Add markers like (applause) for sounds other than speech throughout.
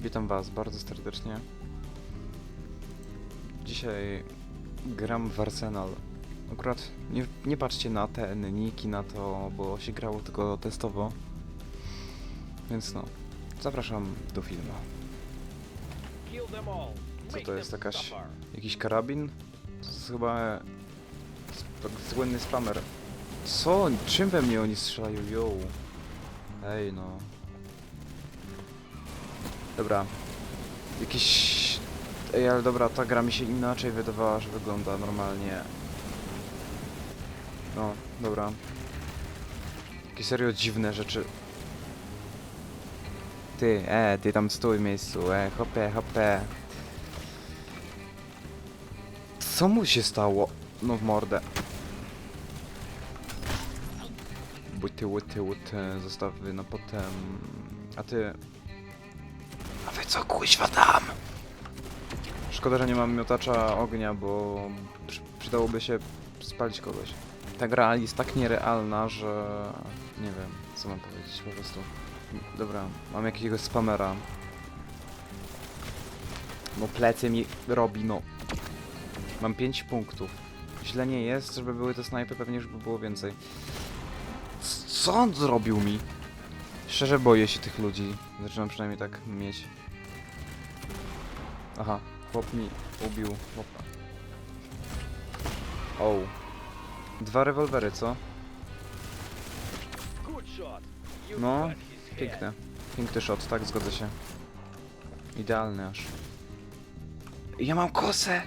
Witam Was bardzo serdecznie. Dzisiaj gram w Arsenal. Akurat nie, nie patrzcie na te niki, na to, bo się grało tylko testowo. Więc no, zapraszam do filmu. Co to jest jakaś... Jakiś karabin? To jest chyba słynny spamer. Co? Czym we mnie oni strzelają? Yo. Ej no. Dobra. Jakiś... Ej, ale dobra, ta gra mi się inaczej wydawała, że wygląda normalnie. No, dobra. Jakie serio dziwne rzeczy. Ty, e, ty tam stój w miejscu, e, hopę, hopę. Co mu się stało? No w mordę. Łyty, łyty, łyty, zostawy na potem. A ty... Co kuźwa tam? Szkoda, że nie mam miotacza ognia, bo przy, przydałoby się spalić kogoś. Ta gra jest tak nierealna, że... Nie wiem, co mam powiedzieć po prostu. Dobra, mam jakiegoś spamera. No plecy mi robi, no. Mam 5 punktów. Źle nie jest, żeby były te snajpy, pewnie już by było więcej. Co on zrobił mi? Szczerze boję się tych ludzi. Zaczynam przynajmniej tak mieć. Aha, chłop mi ubił chłopa. O. Dwa rewolwery, co? No, Piękne. Piękny shot, tak, zgodzę się. Idealny aż. Ja mam kosę!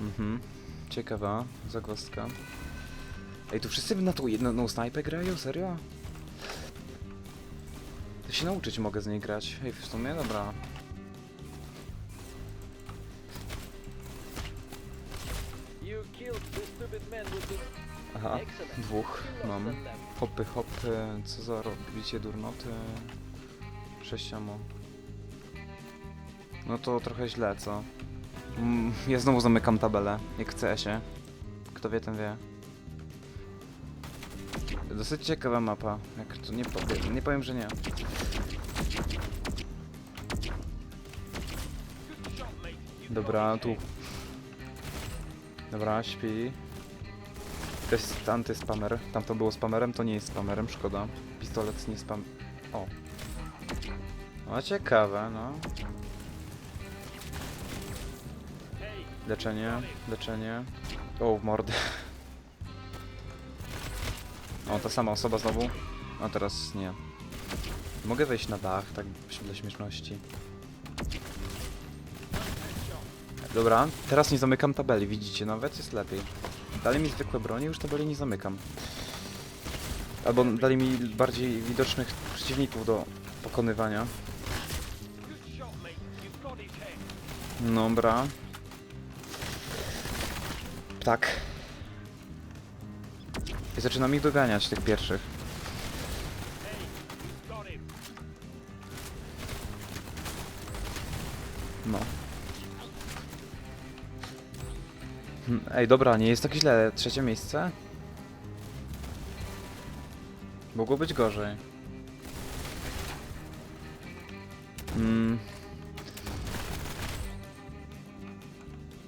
Mhm. Ciekawa zagwozdka. Ej, tu wszyscy na tą jedną snajpę grają? Serio? To się nauczyć mogę z niej grać. Ej, w sumie? Dobra. Aha, dwóch mam. Hopy, hopy, co za robicie durnoty? Sześciamo. No to trochę źle, co? Mm, ja znowu zamykam tabelę, jak chce się. Kto wie, ten wie. Dosyć ciekawa mapa, jak to nie powiem, nie powiem, że nie. Dobra, tu. Dobra, śpi. To jest antyspamer. Tam to było spamerem, to nie jest spamerem, szkoda. Pistolet nie spam... O. No ciekawe, no. Leczenie, leczenie. O, w mordę. (laughs) O, ta sama osoba znowu. A teraz nie. Mogę wejść na dach, tak dla śmieszności. Dobra, teraz nie zamykam tabeli, widzicie, nawet jest lepiej. Dali mi zwykłe broni, już tabeli nie zamykam. Albo dali mi bardziej widocznych przeciwników do pokonywania. Dobra. Tak. I zaczynam ich doganiać, tych pierwszych. No. Hmm, Ej, dobra, nie jest tak źle. Trzecie miejsce? Mogło być gorzej. Mm.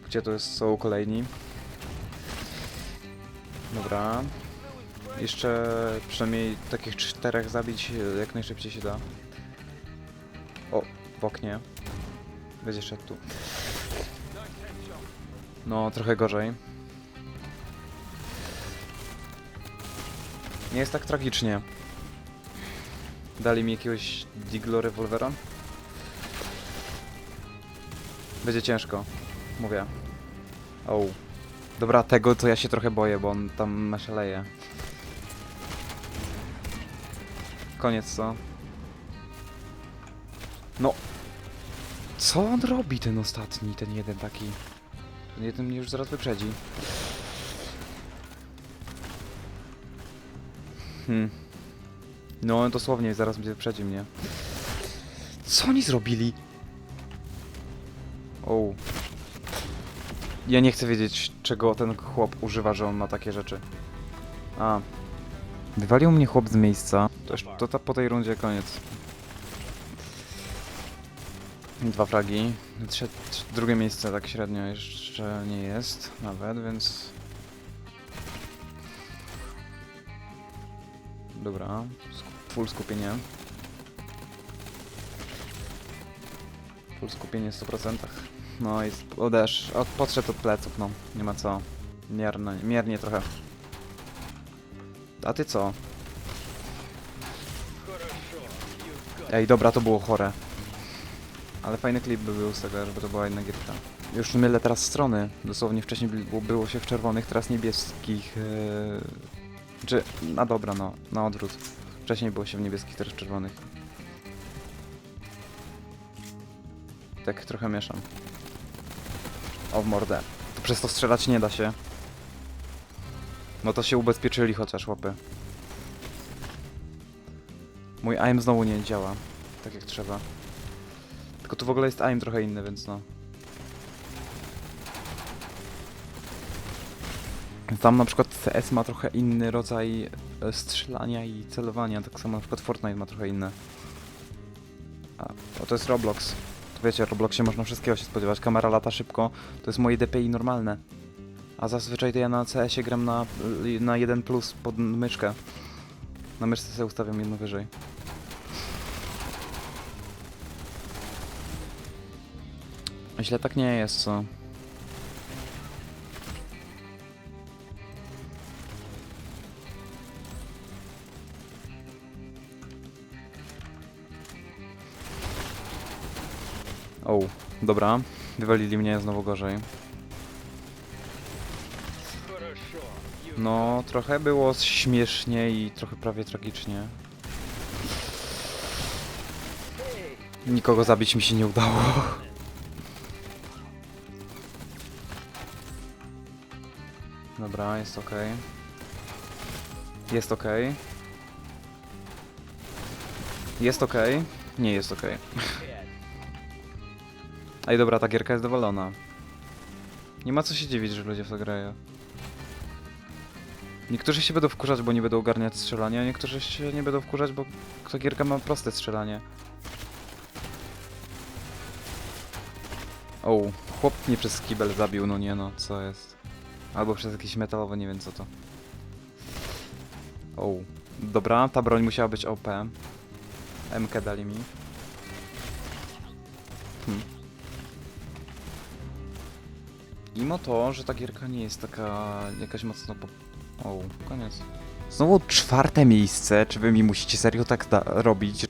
Gdzie to jest, są kolejni? Dobra. Jeszcze przynajmniej takich czterech zabić e, jak najszybciej się da. O, w oknie. Będzie szedł tu. No, trochę gorzej. Nie jest tak tragicznie. Dali mi jakiegoś Diglo rewolwera. Będzie ciężko, mówię. O. Dobra, tego to ja się trochę boję, bo on tam maszaleje. Koniec, co? No. Co on robi, ten ostatni, ten jeden taki? Ten jeden mnie już zaraz wyprzedzi. Hmm. No, dosłownie, zaraz mnie wyprzedzi mnie. Co oni zrobili? O. Ja nie chcę wiedzieć, czego ten chłop używa, że on ma takie rzeczy. A. Wywalił mnie chłop z miejsca. To, już, to po tej rundzie koniec. Dwa fragi. Trze drugie miejsce tak średnio jeszcze nie jest nawet, więc... Dobra, full skupienie. Full skupienie w 100%. No i odesz, od, podszedł od pleców, no. Nie ma co. Miernie, miernie trochę. A ty co? Ej, dobra, to było chore. Ale fajny klip by był z tego, żeby to była jedna gierka. Już mylę teraz strony. Dosłownie wcześniej było, się w czerwonych, teraz niebieskich. Yy... Czy... A dobra, no. Na odwrót. Wcześniej było się w niebieskich, teraz w czerwonych. Tak trochę mieszam. O w mordę. To przez to strzelać nie da się. No to się ubezpieczyli chociaż łapy. Mój aim znowu nie działa. Tak jak trzeba. Tylko tu w ogóle jest aim trochę inny, więc no. Tam na przykład CS ma trochę inny rodzaj e, strzelania i celowania, tak samo na przykład Fortnite ma trochę inne. A, to jest Roblox. To wiecie, w Robloxie można wszystkiego się spodziewać. Kamera lata szybko, to jest moje DPI normalne. A zazwyczaj to ja na CS-ie gram na, na 1 plus pod myszkę. Na myszce sobie ustawiam jedno wyżej. Źle tak nie jest, co? O, dobra. Wywalili mnie znowu gorzej. No, trochę było śmiesznie i trochę prawie tragicznie. Nikogo zabić mi się nie udało. Dobra, jest ok. Jest ok. Jest ok. Nie jest ok. Ej, dobra, ta gierka jest dowolona. Nie ma co się dziwić, że ludzie w to grają. Niektórzy się będą wkurzać, bo nie będą ogarniać strzelania, niektórzy się nie będą wkurzać, bo ta gierka ma proste strzelanie. O, chłop mnie przez kibel zabił, no nie no, co jest? Albo przez jakieś metalowe, nie wiem co to. O, dobra, ta broń musiała być OP. MK dali mi. Hm. Mimo to, że ta gierka nie jest taka jakaś mocno. O, koniec. Znowu czwarte miejsce, czy wy mi musicie serio tak robić?